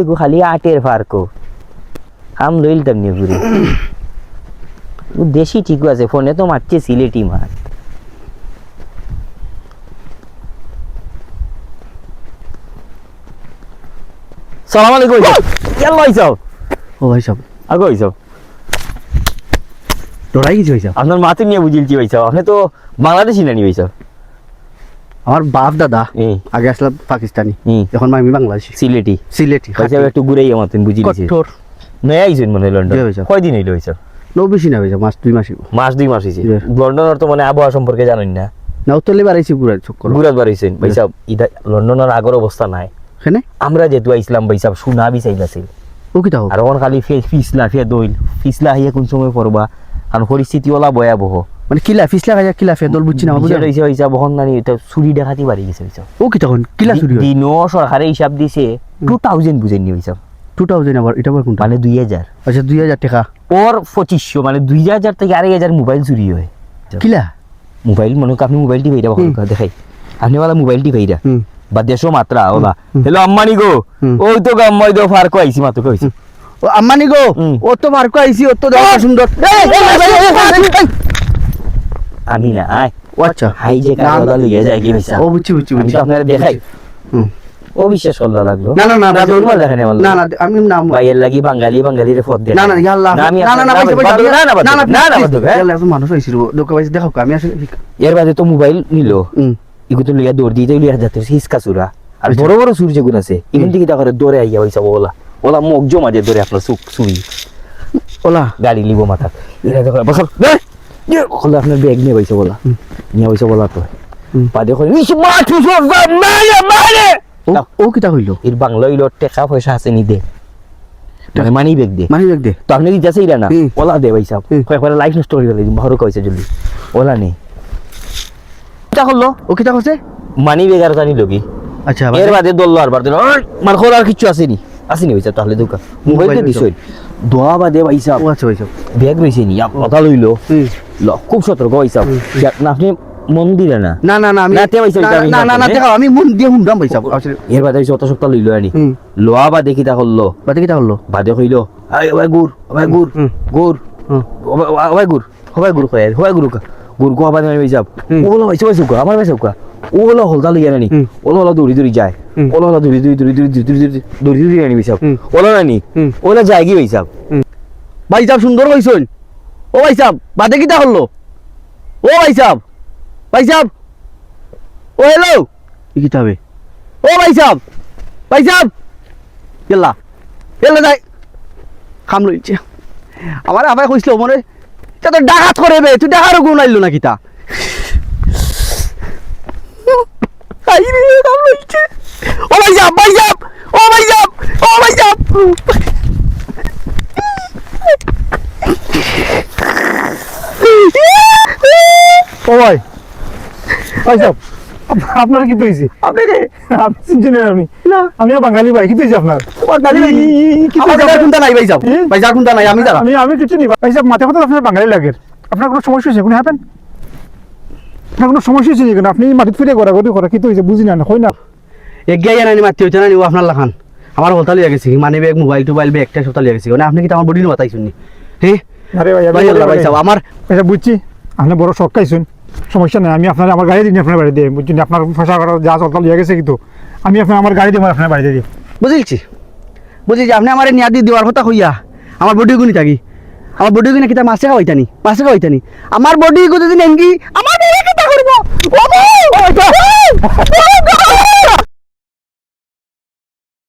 এগো খালি আটের ফার্কো। হাম লইল তেমনি ও দেশি ঠিক আছে ফোনে তো মারছে সিলেটি মার। সালাম আলাইকুম। কেন হইছাও? ও ভাই সাহেব আগো হইছাও? লড়াই কিছু হয়েছে আপনার মাতে নিয়ে বুঝিলছি হইছাও। আপনি তো বাংলাদেশি নানি হইছাও? আমার বাপ দাদা আগে আসলাম পাকিস্তানি এখন আমি বাংলাদেশি। সিলেটি। সিলেটি হইছাও একটু ঘুরেই আমাতেন বুঝিলিছি কঠোর নয় আইছেন মনে লন্ডন। কয়দিন হইল হইছাও নৌ বেশি না হয়েছে মাস দুই মাস। মাস দুই মাস হয়েছে জি। লন্ডনের তো মানে আবহাওয়া সম্পর্কে জানেন না। না উত্তরলে বাড়াইছি পুরা চক্কর গুরাত বার হয়েছেন ভাইসাব ইদা লন্ডনের আগর অবস্থা নাই। এখানে আমরা যেহেতু আইসলাম ভাইসাব সুনা বিচাইলাছিল ও কি তাও? আর ওখান খালি ফিসলা ফে দইল। ফিসলা হইয়া কোন সময় পড়বা? আর পরিস্থিতি ওলা ভয়াবহ। মানে কিলা ফিসলা খাইয়া কিলা ফে দল বুঝছি না বুঝা বিষয়টা হইছে ওখান নানি এটা চুরি ডাকাতি বাড়ি গেছে ও কি তখন কিলা চুরি হয় সরকারে হিসাব দিছে টু থাউজেন্ড বুঝেননি ভাইসাব টু থাউজেন্ড আবার এটা আবার কোনটা মানে দুই হাজার আচ্ছা দুই হাজার টাকা ওর পঁচিশশো মানে দুই হাজার থেকে আড়াই হাজার মোবাইল চুরি হয় কিলা মোবাইল মনে আপনি মোবাইলটি ভাইরা হুম। দেখাই আপনি বলা মোবাইলটি ভাইরা বা দেশো মাত্রা ওলা। হ্যালো আম্মানি গো। ওই তো গাম্মাই দো ফার কইছি মাত্র কইছি ও আম্মানি গো। ও তো মার্কো আইছি ও তো দেখা সুন্দর আমি না আয় ও আচ্ছা হাই যে কাগজা লইয়া যায় কি হইছে ও বুঝছি বুঝছি বুঝছি আপনারা দেখাই হুম। ও বিশ্বাস করলা লাগল না না না না না না আমি নাম ভাইয়ের লাগি বাঙালি বাঙালির দেয় না না ইয়া আল্লাহ না না না না না না না না হ্যাঁ? মানুষ হইছিল লোকে দেখো আমি আসলে এর বাদে তো মোবাইল নিল হুম ইগুতো লইয়া দৌড় দিতে লইয়া যাতে হিসকা চুরা আর আচ্ছা। বড় বড় চুর যেগুন আছে এখান থেকে দেখা দৌড়ে আইয়া হইছে ওলা ওলা মুখ জমা দিয়ে ধরে আপনার চুক চুরি ওলা গাড়ি লিব মাথা এরা দেখো হলে আপনার ব্যাগ নিয়ে পাইছে বলা। নিয়ে পাইছে বলা তো। পাদে নিস মাঠু সব মারে মারে! ও কিটা হইল এর বাংলা হইল টাকা পয়সা আছে নি দে। মানে মানি ব্যাগ দে। মানি ব্যাগ দে। তো আপনি দিতেছে ইরা না? ওলা দে ভাই সাহেব। কয়েক করে লাইফ হয়ে গেল ভালো কইছে জলদি। ওলা নেই এটা করল ও কিটা করছে মানি ব্যাগ আর জানি লগি আচ্ছা এর বাদে দললো আর বাদে মার খোল আর কিছু আসেনি আসেনি ভাই সাহেব তাহলে দোকান। মোবাইল মোবাইল দিছই দোয়া বাদে ভাইসাব আচ্ছা ভাইসাব ব্যাগ রয়েছে নি কথা লইলো। খুব সতর্ক ভাইসাব আপনি মন দিলে না। না না না আমি না না না দেখো আমি মন দিয়ে শুনলাম ভাইসাব এর বাদে যত সপ্তাহ লইলো আনি। লোয়া বাদে কিতা করল বাদে কিতা করল বাদে কইলো ওয়াই গুর ওয়াই গুর গুর ওয়াই গুর হবাই গুর কয় হবাই গুর কা গুর গো আবার ভাইসাব ওগুলো ভাইসাব ভাইসাব আমার ভাইসাব কা ওলা হলদা লইয়া নানি। ওলা ওলা দৌড়ি দৌড়ি যায়। ওলা ওলা দৌড়ি দৌড়ি দৌড়ি দৌড়ি দৌড়ি দৌড়ি দৌড়ি দৌড়ি আনি হুম। ওলা নানি ওলা যায় কি ভাইসাব ভাই সাহেব সুন্দর ও ভাই সাহেব বাদে কিটা হলো? ও ভাই সাহেব ভাই সাহেব ও হ্যালো। কি কিটা হবে ও ভাই সাহেব ভাই সাহেব গেলা গেলা যাই। খাম লইছে আমার আবার কইছিল মনে তা তো ডাকাত করে বে তুই ডাকারও গুণ আইলো না কিতা আই রে ও ভাই সাহেব ভাই সাহেব ও ভাই সাহেব ও ভাই সাহেব ও ভাই ভাই সাহেব আপ- আপনার কি পেয়েছি? আপনি রে। আপনি চিনছেন আমি। না। আমিও বাঙালি ভাই কি পেয়েছি আপনার? তোমার গাড়ি নাই কি ভাই সাহেব? ভাই যার কোনটা নাই আমি দাঁড়া। আমি আমি কিছু নেই। ভাই সাহেব মাথা কথা আপনার বাঙালি লাগে। আপনার কোনো সমস্যা হয়েছে? কোনো হ্যাপেন আপনার কোনো সমস্যা হয়েছে কেন আপনি মাটিত ফিরে গড়াগড়ি করা কি হয়েছে? বুঝি না হয় না। এগিয়ে মাতি হইতে না নিও আপনার লাখান। আমার হলতা লিয়ে গেছি মানে ব্যাগ মোবাইল টোবাইল ব্যাগ একটা সপ্তাহ লিয়ে গেছি। মানে আপনি কি আমার বডি মাতাই শুনি হ্যাঁ আরে ভাই আমি আল্লাহ ভাই সাহেব আমার বুঝছি। আপনি বড় শখ খাইছেন। সমস্যা নেই আমি আপনার আমার গাড়ি দিন আপনার বাড়ি দিয়ে। বুঝছেন আপনার ফসা করা যা চলতা লিয়ে গেছে কিন্তু। আমি আপনার আমার গাড়ি দিব আপনার বাড়িতে দিই বুঝিলছি। বুঝিছি আপনি আমার নিয়া দিয়ে দেওয়ার কথা হইয়া আমার বডি গুনি থাকি। আমার বডি গুনি কিতা মাছে খাওয়াইতানি? মাছে খাওয়াইতানি? আমার বডি গুনি দিন এনকি আমার বডি কিতা করব? ও!